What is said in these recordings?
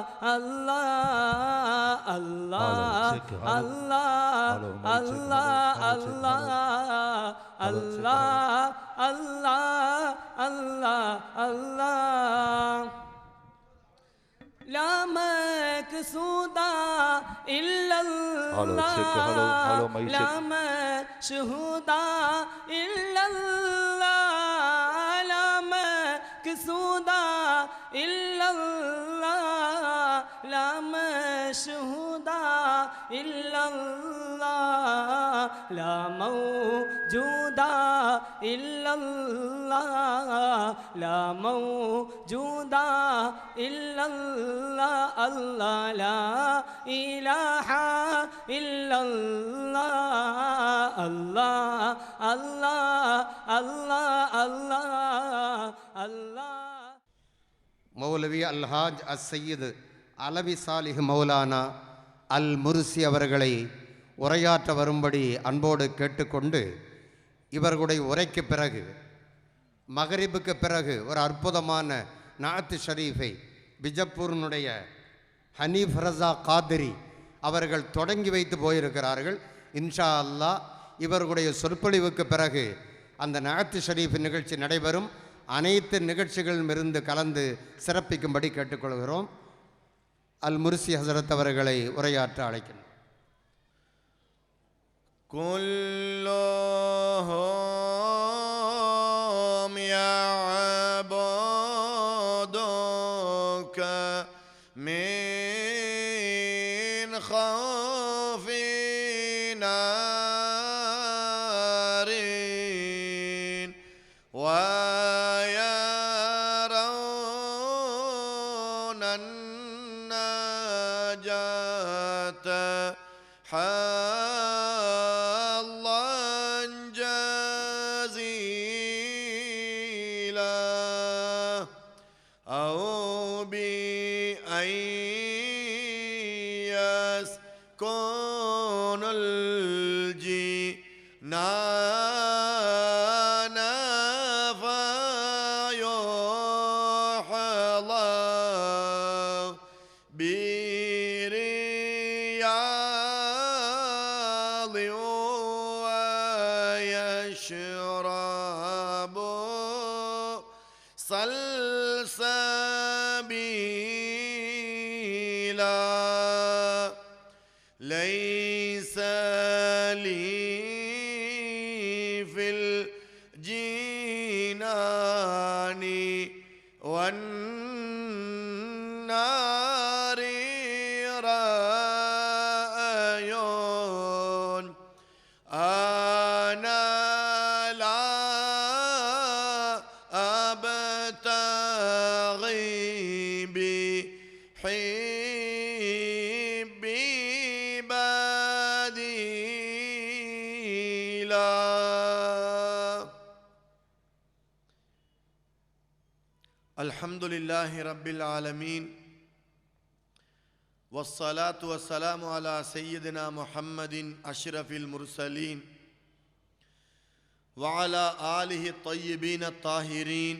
hello, الله hello, الله hello, check, الله الله الله لا مقصودا إلا Hello, check, hello, hello, الله mic لا check. مشهودا إلا الله لا مقصودا إلا الله لا مشهود إلا الله لا موجود إلا الله لا موجود إلا الله الله لا إله إلا الله الله الله الله الله الله. مولوي الحاج السيد Alavi Salih Maulana Al Mursi அவர்களை உரையாற்ற வரும்படி அன்போடு கேட்டுக்கொண்டு இவர்களுடைய உரைக்கு பிறகு மகரிபுக்கு பிறகு ஒரு அற்புதமான நாத்து ஷரீஃபை பிஜப்பூரினுடைய ஹனீஃப் ரசா காதிரி அவர்கள் தொடங்கி வைத்து போயிருக்கிறார்கள். இன்ஷா அல்லாஹ் இவர்களுடைய சொற்பொழிவுக்கு பிறகு அந்த நாத்து ஷரீஃப் நிகழ்ச்சி நடைபெறும். அனைத்து நிகழ்ச்சிகளிலும் இருந்து கலந்து சிறப்பிக்கும்படி கேட்டுக்கொள்கிறோம். அல் முர்சி ஹசரத் அவர்களை உரையாற்ற அழைக்கிறோம் كلهم يعبدوك من خوف يسكن الجنان لله رب العالمين. والصلاة والسلام على سيدنا محمد أشرف المرسلين وعلى آله الطيبين الطاهرين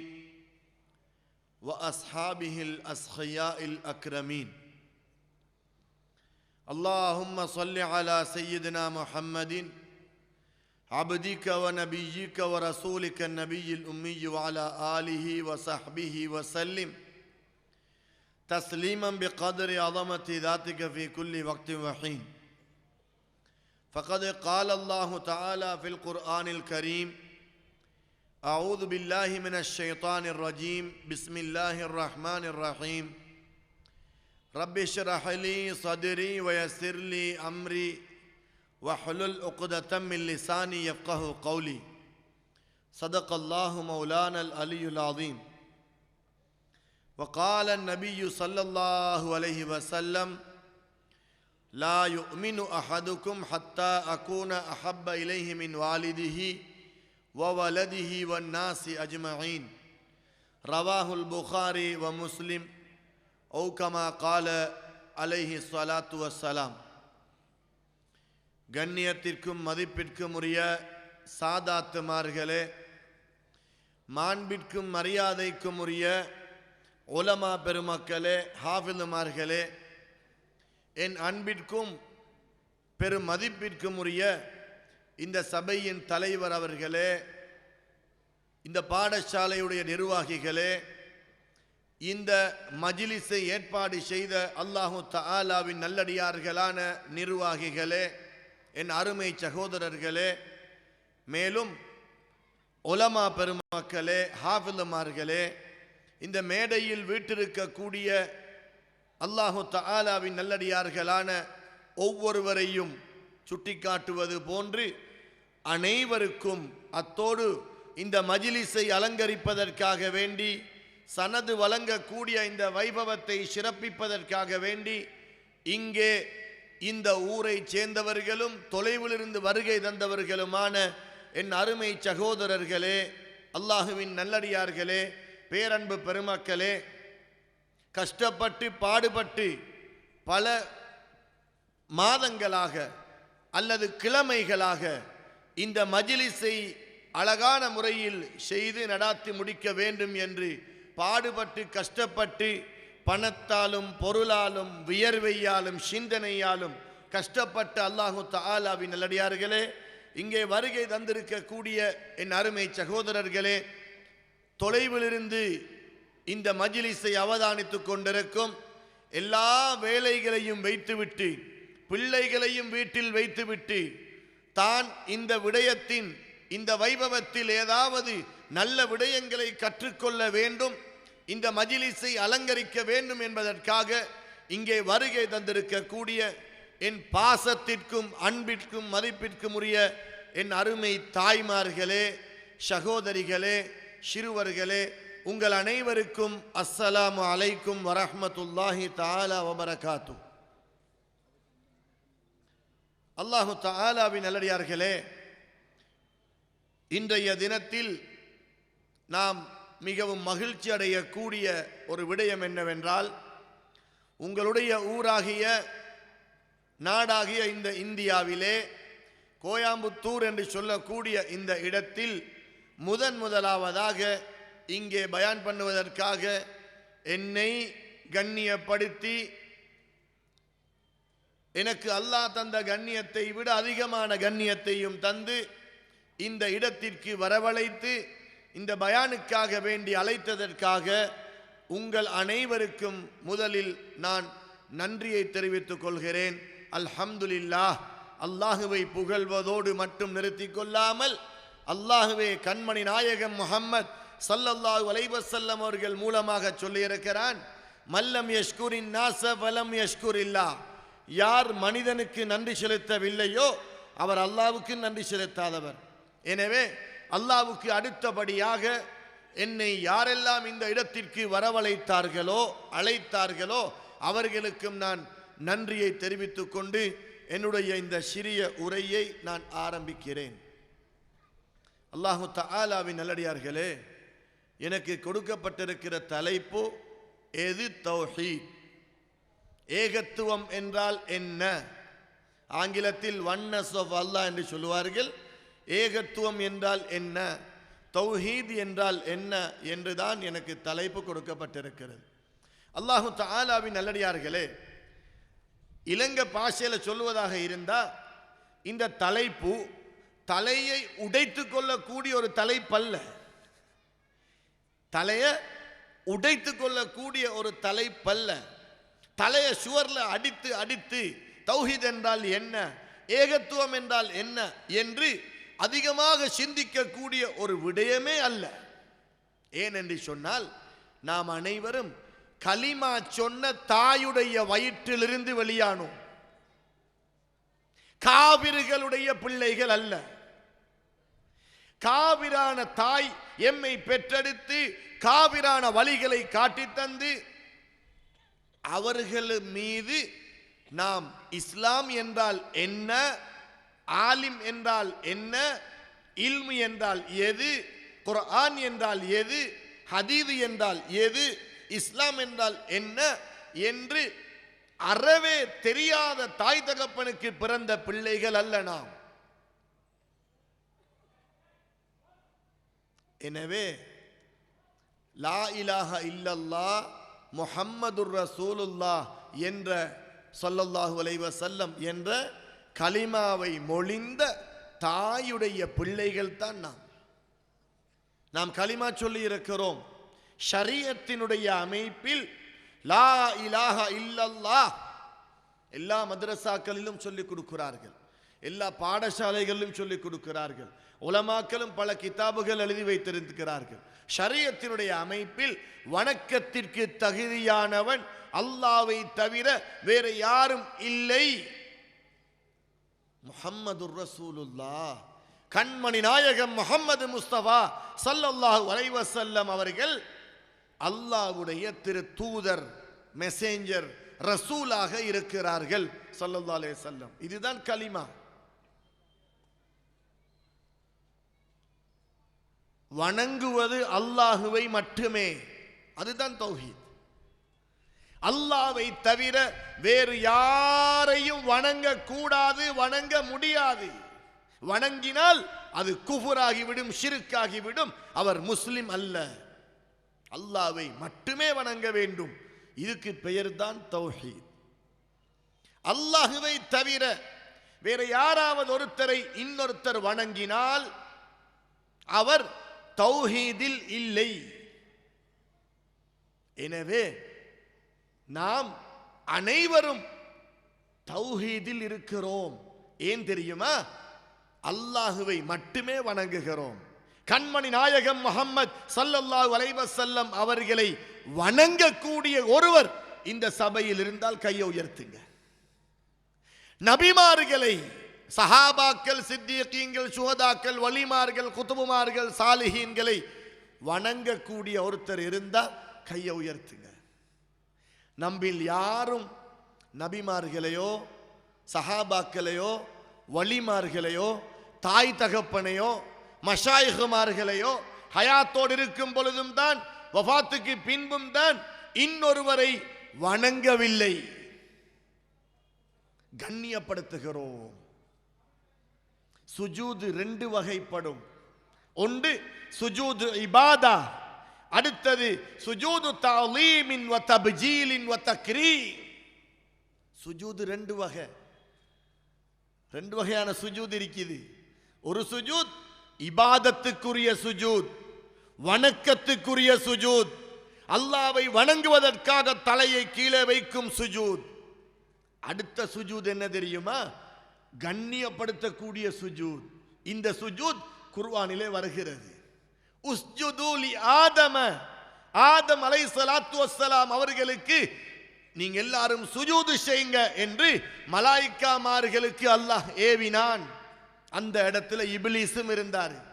وأصحابه الأسخياء الأكرمين. اللهم صل على سيدنا محمد عبدك ونبيك ورسولك النبي الأمي وعلى آله وصحبه وسلم. تسليما بقدر عظمة ذاتك في كل وقت وحين. فقد قال الله تعالى في القرآن الكريم أعوذ بالله من الشيطان الرجيم بسم الله الرحمن الرحيم. رب اشرح لي صدري ويسر لي أمري واحلل عقدة من لساني يفقه قولي. صدق الله مولانا العلي العظيم. وقال النبي صلى الله عليه وسلم لا يؤمن احدكم حتى اكون احب اليه من والده وولده والناس اجمعين رواه البخاري ومسلم او كما قال عليه الصلاه والسلام கண்ணியத்திற்கும் மதிப்பிற்கும் உரிய சாதாத்துமார்களே மாண்பிற்கும் மரியாதைக்கும் உரிய உலமா பெருமக்களே ஹாஃபிதுமார்களே என் அன்பிற்கும் பெரும் மதிப்பிற்கும் உரிய இந்த சபையின் தலைவர் அவர்களே இந்த பாடசாலையுடைய நிர்வாகிகளே இந்த மஜிலிஸை ஏற்பாடு செய்த அல்லாஹு தாலாவின் நல்லடியார்களான நிர்வாகிகளே என் அருமை சகோதரர்களே மேலும் உலமா பெருமக்களே ஹாஃபிலுமார்களே இந்த மேடையில் வீட்டிருக்கக்கூடிய அல்லாஹு தஆலாவின் நல்லடியார்களான ஒவ்வொருவரையும் சுட்டிக்காட்டுவது போன்று அனைவருக்கும் அத்தோடு இந்த மஜிலிஸை அலங்கரிப்பதற்காக வேண்டி சனது வழங்கக்கூடிய இந்த வைபவத்தை சிறப்பிப்பதற்காக வேண்டி இங்கே இந்த ஊரை சேர்ந்தவர்களும் தொலைவிலிருந்து வருகை தந்தவர்களுமான என் அருமை சகோதரர்களே அல்லாஹுவின் நல்லடியார்களே பேரன்பு பெருமக்களே கஷ்டப்பட்டு பாடுபட்டு பல மாதங்களாக அல்லது கிழமைகளாக இந்த மஜிலிஸை அழகான முறையில் செய்து நடாத்தி முடிக்க வேண்டும் என்று பாடுபட்டு கஷ்டப்பட்டு பணத்தாலும் பொருளாலும் வியர்வையாலும் சிந்தனையாலும் கஷ்டப்பட்ட அல்லாஹு தாலாவின் நல்லடியார்களே இங்கே வருகை தந்திருக்கக்கூடிய என் அருமை சகோதரர்களே தொலைவிலிருந்து இந்த மஜிலிசை அவதானித்துக் கொண்டிருக்கும் எல்லா வேலைகளையும் வைத்துவிட்டு பிள்ளைகளையும் வீட்டில் வைத்துவிட்டு தான் இந்த விடயத்தின் இந்த வைபவத்தில் ஏதாவது நல்ல விடயங்களை கற்றுக்கொள்ள வேண்டும் இந்த மஜிலிஸை அலங்கரிக்க வேண்டும் என்பதற்காக இங்கே வருகை தந்திருக்கக்கூடிய என் பாசத்திற்கும் அன்பிற்கும் மதிப்பிற்கும் உரிய என் அருமை தாய்மார்களே சகோதரிகளே சிறுவர்களே உங்கள் அனைவருக்கும் அஸ்ஸலாமு அலைக்கும் வரஹமத்துல்லாஹி தாலா வபரகாத்து. அல்லாஹு தாலாவின் நல்லடியார்களே இன்றைய தினத்தில் நாம் மிகவும் மகிழ்ச்சி அடையக்கூடிய ஒரு விடயம் என்னவென்றால் உங்களுடைய ஊராகிய நாடாகிய இந்த இந்தியாவிலே கோயாம்புத்தூர் என்று சொல்லக்கூடிய இந்த இடத்தில் முதன் முதலாவதாக இங்கே பயான் பண்ணுவதற்காக என்னை கண்ணியப்படுத்தி எனக்கு அல்லாஹ் தந்த கண்ணியத்தை விட அதிகமான கண்ணியத்தையும் தந்து இந்த இடத்திற்கு வரவழைத்து இந்த பயானுக்காக வேண்டி அழைத்ததற்காக உங்கள் அனைவருக்கும் முதலில் நான் நன்றியை தெரிவித்துக் கொள்கிறேன். அல்ஹம்துலில்லாஹ். அல்லாஹுவை புகழ்வதோடு மட்டும் நிறுத்திக் கொள்ளாமல் அல்லாஹுவே கண்மணி நாயகம் முஹம்மத் சல்லல்லாஹ் வலைவசல்லம் அவர்கள் மூலமாக சொல்லியிருக்கிறான் மல்லம் யஷ்குரின் நாச வலம் யஷ்குரில்லா. யார் மனிதனுக்கு நன்றி செலுத்தவில்லையோ அவர் அல்லாவுக்கு நன்றி செலுத்தாதவர். எனவே அல்லாவுக்கு அடுத்தபடியாக என்னை யாரெல்லாம் இந்த இடத்திற்கு வரவழைத்தார்களோ அழைத்தார்களோ அவர்களுக்கும் நான் நன்றியை தெரிவித்துக்கொண்டு என்னுடைய இந்த சிறிய உரையை நான் ஆரம்பிக்கிறேன். அல்லாஹு தாலாவின் நல்லடியார்களே எனக்கு கொடுக்கப்பட்டிருக்கிற தலைப்பு எது தௌஹீத்? ஏகத்துவம் என்றால் என்ன? ஆங்கிலத்தில் ஒன்னஸ் ஆஃப் அல்லாஹ் என்று சொல்லுவார்கள். ஏகத்துவம் என்றால் என்ன? தௌஹீத் என்றால் என்ன என்றுதான் எனக்கு தலைப்பு கொடுக்கப்பட்டிருக்கிறது. அல்லாஹு தாலாவின் நல்லடியார்களே இலங்கை பாஷையில் சொல்லுவதாக இருந்தால் இந்த தலைப்பு தலையை உடைத்து கொள்ளக்கூடிய ஒரு தலைப்பல்ல. தலையை உடைத்து கொள்ளக்கூடிய ஒரு தலைப்பல்ல. தலையை சுவரில் அடித்து அடித்து தௌஹித் என்றால் என்ன? ஏகத்துவம் என்றால் என்ன? என்று அதிகமாக சிந்திக்கக்கூடிய ஒரு விடயமே அல்ல. ஏனென்று சொன்னால் நாம் அனைவரும் களிமா சொன்ன தாயுடைய வயிற்றிலிருந்து வெளியானோம். காவிர்களுடைய பிள்ளைகள் அல்ல. காவிரான தாய் எம்மை பெற்றெடுத்து காவிரான வழிகளை காட்டித் தந்து அவர்கள் மீது நாம் இஸ்லாம் என்றால் என்ன ஆலிம் என்றால் என்ன இல்மு என்றால் எது குர்ஆன் என்றால் எது ஹதீது என்றால் எது இஸ்லாம் என்றால் என்ன என்று அறவே தெரியாத தாய் தகப்பனுக்கு பிறந்த பிள்ளைகள் அல்ல நாம். எனவே லா இலாஹ இல்லல்லா முஹம்மதுர் ரசூலுல்லா என்ற சொல்லல்லாஹு அலைவ செல்லம் என்ற கலிமாவை மொழிந்த தாயுடைய பிள்ளைகள் தான் நாம். நாம் கலிமா சொல்லி இருக்கிறோம். ஷரியத்தினுடைய அமைப்பில் லா இலாஹ இல்லல்லா எல்லா மதரசாக்களிலும் சொல்லிக் கொடுக்கிறார்கள். எல்லா பாடசாலைகளிலும் சொல்லிக் கொடுக்கிறார்கள். உலமாக்களும் பல கிதாபுகள் எழுதி வைத்திருக்கிறார்கள். ஷரியத்தினுடைய அமைப்பில் வணக்கத்திற்கு தகுதியானவன் அல்லாவை தவிர வேற யாரும் இல்லை. முகம்மது ரசூலுல்லா கண்மணி நாயகம் முகம்மது முஸ்தபா ஸல்லல்லாஹு அலைஹி அவர்கள் அல்லாஹ்வுடைய திரு தூதர் மெசேஞ்சர் ரசூலாக இருக்கிறார்கள் சல்லல்லா அலே செல்லம் இதுதான் கலிமா. வணங்குவது அல்லாஹுவை மட்டுமே. அதுதான் தௌஹீத். அல்லாவை தவிர வேறு யாரையும் வணங்க கூடாது வணங்க முடியாது. வணங்கினால் அது குஃபுராகிவிடும் ஷிருக்காகிவிடும். அவர் முஸ்லிம் அல்ல. அல்லாவை மட்டுமே வணங்க வேண்டும். இதுக்கு பெயர்தான் தௌஹீத். அல்லாஹுவை தவிர வேற யாராவது ஒருத்தரை இன்னொருத்தர் வணங்கினால் அவர் தௌஹீதில் இல்லை. எனவே நாம் அனைவரும் தௌஹீதில் இருக்கிறோம். ஏன் தெரியுமா? அல்லாஹுவை மட்டுமே வணங்குகிறோம். கண்மணி நாயகம் முகம்மது சல்லல்லாஹு அலைஹி செல்லம் அவர்களை வணங்கக்கூடிய ஒருவர் இந்த சபையில் இருந்தால் கையை உயர்த்துங்க. நபிமார்களை சஹாபாக்கள் சித்தியக்கீங்கள் சுகதாக்கள் வலிமார்கள் குத்துபுமார்கள் சாலிஹீன்களை வணங்கக்கூடிய ஒருத்தர் இருந்தால் கையை உயர்த்துங்க. நம்பில் யாரும் நபிமார்களையோ சஹாபாக்களையோ வலிமார்களையோ தாய் தகப்பனையோ மஷாயிகுமார்களையோ ஹயாத்தோடு இருக்கும் பொழுதும் தான் வஃபாத்துக்கு பின்பும் தான் இன்னொருவரை வணங்கவில்லை. கண்ணியப்படுத்துகிறோம். சுஜூது ரெண்டு வகைப்படும். ஒன்று சுஜூது இபாதா அடுத்தது சுஜூது தலீமின் வ தப்ஜீலின் வ தக்ரீ சுஜூது ரெண்டு வகை. ரெண்டு வகையான சுஜூத் இருக்குது. ஒரு சுஜூத் இபாதத்துக்குரிய சுஜூத் வணக்கத்துக்குரிய சுஜூத் அல்லாவை வணங்குவதற்காக தலையை கீழே வைக்கும் சுஜூத். அடுத்த சுஜூத் என்ன தெரியுமா? கண்ணியப்படுத்தக்கூடிய சுஜூத். இந்த சுஜூத் குர்வானிலே வருகிறது. உஸ்ஜுதூலி ஆதம. ஆதம் அலை சலாத்து வசலாம் அவர்களுக்கு நீங்க எல்லாரும் சுஜூது செய்யுங்க என்று மலாய்க்காமார்களுக்கு அல்லாஹ் ஏவினான். அந்த இடத்துல இபிலிசும் இருந்தார்.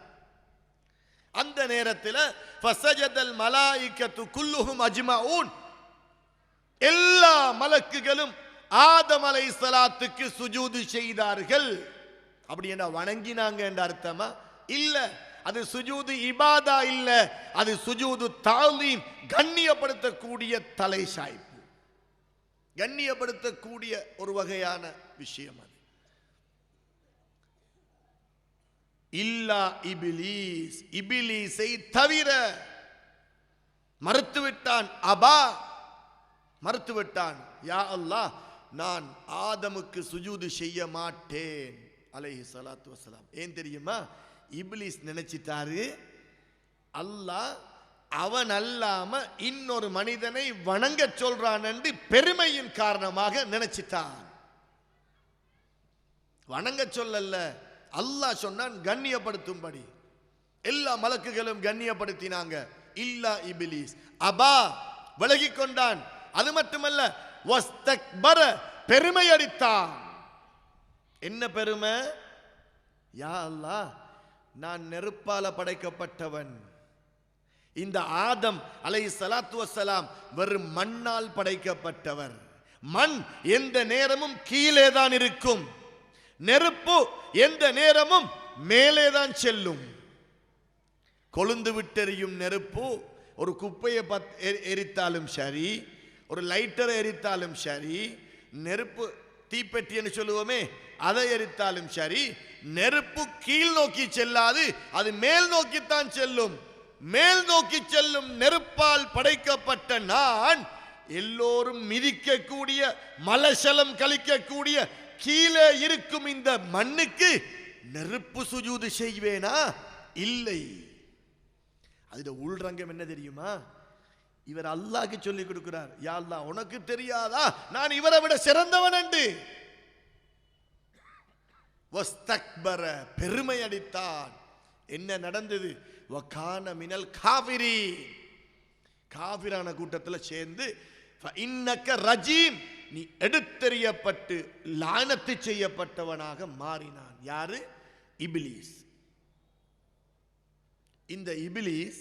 அந்த நேரத்தில் ஃபசஜதல் மலாய்க்கத்து குல்லுஹும் அஜ்மஊன். எல்லா மலக்குகளும் ஆதம் அலை சலாத்துக்கு சுஜூது செய்தார்கள். அப்படி என்ன வணங்கினாங்க என்ற அர்த்தமா? இல்ல. அது சுஜூது இபாதா இல்ல. அது சுஜூது தாலீம். கண்ணியப்படுத்தக்கூடிய தலை சாய்ப்பு கண்ணியப்படுத்தக்கூடிய ஒரு வகையான விஷயம் அது. இல்லா இபிலீஸ். இபிலீஸை தவிர மறுத்துவிட்டான். அபா மறுத்துவிட்டான். யா அல்லாஹ் நான் ஆதமுக்கு சுஜூது செய்ய மாட்டேன். அலைஹி சலாத்து வசலாம் ஏன் தெரியுமா? இப்லீஸ் நினைச்சிட்டாரு. அல்லாஹ் அவன் அல்லாம இன்னொரு மனிதனை வணங்க சொல்றான் என்று பெருமையின் காரணமாக நினைச்சிட்டான். வணங்க சொல்லல்ல. அல்லாஹ் சொன்னான் கண்ணியப்படுத்தும்படி. எல்லா மலக்குகளும் கண்ணியப்படுத்தினாங்க. இல்லா இபிலிஸ். அபா விலகி கொண்டான். அது மட்டுமல்ல பெருமை அடித்தான் என்ன பெருமை? யா அல்லா நான் நெருப்பால படைக்கப்பட்டவன். இந்த ஆதம் அலை சலாத்து வசலாம் வெறும் மண்ணால் படைக்கப்பட்டவர். மண் எந்த நேரமும் கீழே தான் இருக்கும். நெருப்பு எந்த நேரமும் மேலே தான் செல்லும். கொழுந்து விட்டெறியும் நெருப்பு ஒரு குப்பையை பத் எரி- எரித்தாலும் சரி ஒரு லைட்டரை எரித்தாலும் சரி நெருப்பு தீப்பெட்டின்னு சொல்லுவோமே அதை எரித்தாலும் சரி நெருப்பு கீழ் நோக்கி செல்லாது அது மேல் நோக்கித்தான் செல்லும். மேல் நோக்கி செல்லும் நெருப்பால் படைக்கப்பட்ட நான் எல்லோரும் மிதிக்கக்கூடிய மலசலம் கழிக்கக்கூடிய கீழே இருக்கும் இந்த மண்ணுக்கு நெருப்பு சுஜூது செய்வேனா? இல்லை. அதுல உள்ரங்கம் என்ன தெரியுமா? இவர் அல்லாக்கு சொல்லி கொடுக்கிறார் யாழ்லா உனக்கு தெரியாதா? நான் இவரை விட சிறந்தவன் என்று வஸ்தக்பர பெருமை அடித்தான் என்ன நடந்தது? வகான மினல் காவிரி காவிரான கூட்டத்தில் சேர்ந்து இன்னக்க ரஜீம் நீ எடுத்தெறியப்பட்டு லானத்து செய்யப்பட்டவனாக மாறினான். யாரு? இபிலிஸ். இந்த இபிலிஸ்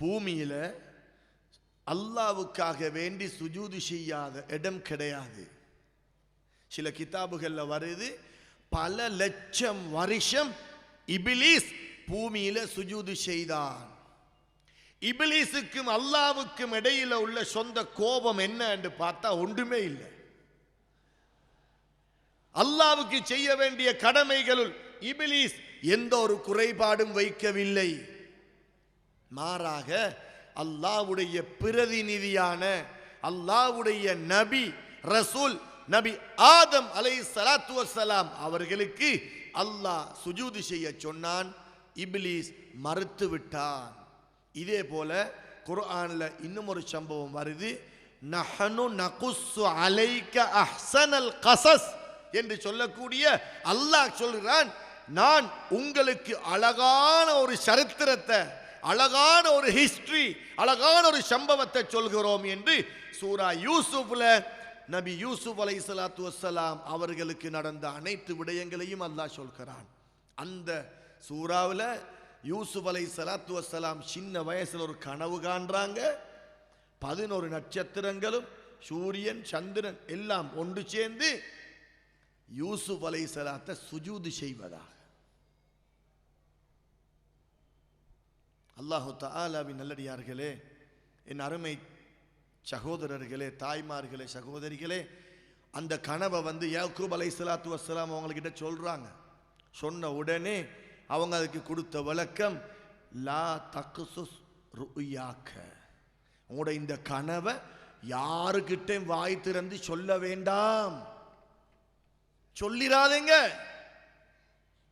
பூமியில் அல்லாவுக்காக வேண்டி சுஜூது செய்யாத இடம் கிடையாது. சில கிதாபுகளில் வருது பல லட்சம் வருஷம் இபிலிஸ் பூமியில் சுஜூது செய்தான். இபிலிஸுக்கும் அல்லாவுக்கும் இடையில உள்ள சொந்த கோபம் என்ன என்று பார்த்தா ஒன்றுமே இல்லை. அல்லாவுக்கு செய்ய வேண்டிய கடமைகளுள் இபிலிஸ் எந்த ஒரு குறைபாடும் வைக்கவில்லை. மாறாக அல்லாவுடைய பிரதிநிதியான அல்லாவுடைய நபி ரசூல் நபி ஆதம் அலை சலாத்து வசலாம் அவர்களுக்கு அல்லாஹ் சுஜூதி செய்ய சொன்னான் இப்லீஸ் மறுத்து விட்டான். இதே போல குர்ஆன்ல இன்னும் ஒரு சம்பவம் வருது நஹனு நகுசு அலைக்க அஹ்சனல் கசஸ் என்று சொல்லக்கூடிய அல்லாஹ் சொல்கிறான் நான் உங்களுக்கு அழகான ஒரு சரித்திரத்தை அழகான ஒரு ஹிஸ்டரி அழகான ஒரு சம்பவத்தை சொல்கிறோம் என்று சூரா யூசுஃபில் நபி யூசுப் அலை சலாத்து வசலாம் அவர்களுக்கு நடந்த அனைத்து விடயங்களையும் அல்லாஹ் சொல்கிறான். அந்த சூறாவில் யூசுப் அலை சலாத்து வசலாம் சின்ன வயசுல ஒரு கனவு காண்றாங்க. பதினோரு நட்சத்திரங்களும் சூரியன் சந்திரன் எல்லாம் ஒன்று சேர்ந்து யூசுப் அலை சலாத்தை சுஜூது செய்வதாக. அல்லாஹு தாலாவின் நல்லடியார்களே என் அருமை சகோதரர்களே தாய்மார்களே சகோதரிகளே அந்த கனவை வந்து யாக்கூப் அலை சலாத்து வசலாம் அவங்கக்கிட்ட சொல்கிறாங்க சொன்ன உடனே அவங்க அதுக்கு கொடுத்த விளக்கம் லா தக்குசுஸ் ருயாக்க. உங்களோட இந்த கனவை யாருக்கிட்ட வாய் திறந்து சொல்ல வேண்டாம். சொல்லிடாதீங்க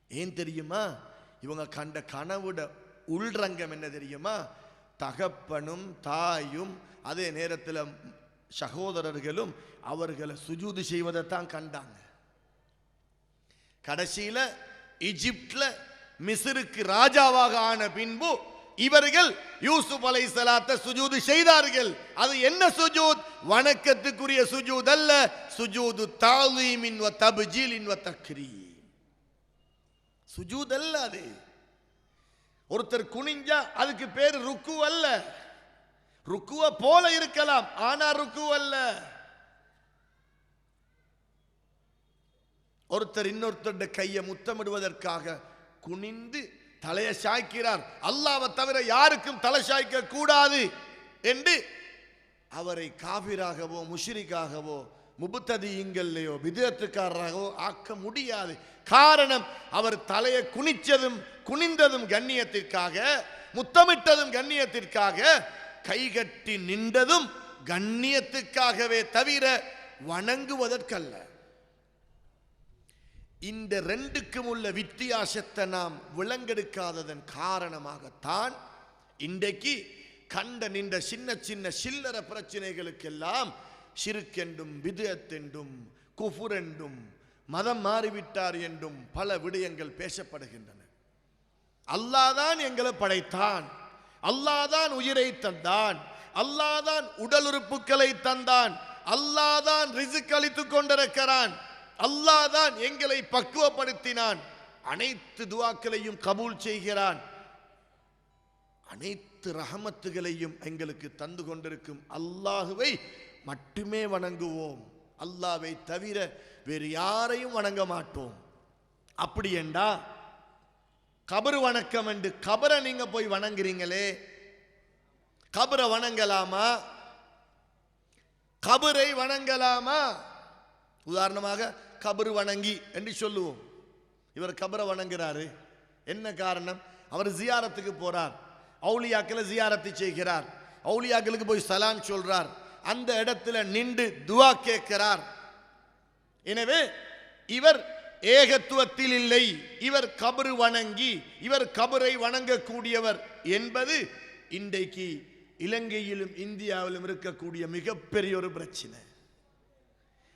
ஏன் தெரியுமா? இவங்க கண்ட கனவுட உள்ரங்கம் என்ன தெரியுமா? தகப்பனும் தாயும் அதே நேரத்தில் சகோதரர்களும் அவர்களை சுஜூது செய்வதைத்தான் கண்டாங்க. கடைசியில் இஜிப்டில் மிசிருக்கு ராஜாவாக ஆன பின்பு இவர்கள் யூசுப் அலை சலாத்தை சுஜூது செய்தார்கள். அது என்ன சுஜூத்? வணக்கத்துக்குரிய சுஜூத் அல்ல. சுஜூது தாலீமின் வ தப்ஜீலின் வ தக்ரீம். சுஜூத் அல்ல அது. ஒருத்தர் குனிஞ்சா அதுக்கு பேர் ருக்கு அல்ல. ருக்குவ போல இருக்கலாம் ஆனா ருக்கு அல்ல. ஒருத்தர் இன்னொருத்தருடைய கையை முத்தமிடுவதற்காக குனிந்து தலையை சாய்க்கிறார். அல்லாவை தவிர யாருக்கும் தலை சாய்க்க கூடாது என்று அவரை காபிராகவோ முஷிரிக்காகவோ முபுத்ததியங்கள்லையோ விதத்துக்காரராகவோ ஆக்க முடியாது. காரணம் அவர் தலையை குனிச்சதும் குனிந்ததும் கண்ணியத்திற்காக முத்தமிட்டதும் கண்ணியத்திற்காக கைகட்டி நின்றதும் கண்ணியத்துக்காகவே தவிர வணங்குவதற்கல்ல. இந்த ரெண்டுக்கும் உள்ள வித்தியாசத்தை நாம் விளங்கெடுக்காததன் காரணமாகத்தான் இன்றைக்கு கண்ட நின்ற சின்ன சின்ன சில்லற பிரச்சனைகளுக்கெல்லாம் சிறுக்கென்றும் விதயத்தென்றும் குஃபுரென்றும் மதம் மாறிவிட்டார் என்றும் பல விடயங்கள் பேசப்படுகின்றன. அல்லாதான் எங்களை படைத்தான். அல்லாதான் உயிரை தந்தான். அல்லாதான் உடல் உறுப்புகளை தந்தான். அல்லாதான் ரிசுக் அளித்து கொண்டிருக்கிறான். அல்லாதான் எங்களை பக்குவப்படுத்தினான். அனைத்து துவாக்களையும் கபூல் செய்கிறான். அனைத்து ரஹமத்துகளையும் எங்களுக்கு தந்து கொண்டிருக்கும் அல்லாஹுவை மட்டுமே வணங்குவோம். அல்லாவை தவிர வேறு யாரையும் வணங்க மாட்டோம். அப்படி என்றா கபரு வணக்கம் என்று கபரை நீங்க போய் வணங்குறீங்களே. கபரை வணங்கலாமா? கபரை வணங்கலாமா? உதாரணமாக கபரு வணங்கி என்று சொல்லுவோம். இவர் கபரை வணங்குறாரு. என்ன காரணம்? அவர் ஜியாரத்துக்கு போறார். அவுளியாக்களை ஜியாரத்தை செய்கிறார். அவுளியாக்களுக்கு போய் சலான் சொல்றார். அந்த இடத்துல நின்று துவா கேட்கிறார். எனவே இவர் ஏகத்துவத்தில் இல்லை இவர் கபரு வணங்கி இவர் கபரை வணங்கக்கூடியவர் என்பது இன்றைக்கு இலங்கையிலும் இந்தியாவிலும் இருக்கக்கூடிய மிகப்பெரிய ஒரு பிரச்சனை.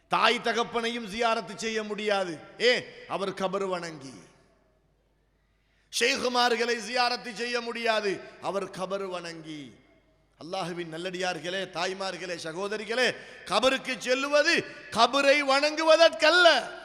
தாய் தகப்பனையும் ஜியாரத்து செய்ய முடியாது. ஏ அவர் கபரு வணங்கி. ஷேகுமார்களை ஜியாரத்து செய்ய முடியாது. அவர் கபரு வணங்கி. அல்லாஹுவின் நல்லடியார்களே தாய்மார்களே சகோதரிகளே கபருக்கு செல்லுவது கபரை வணங்குவதற்கல்ல.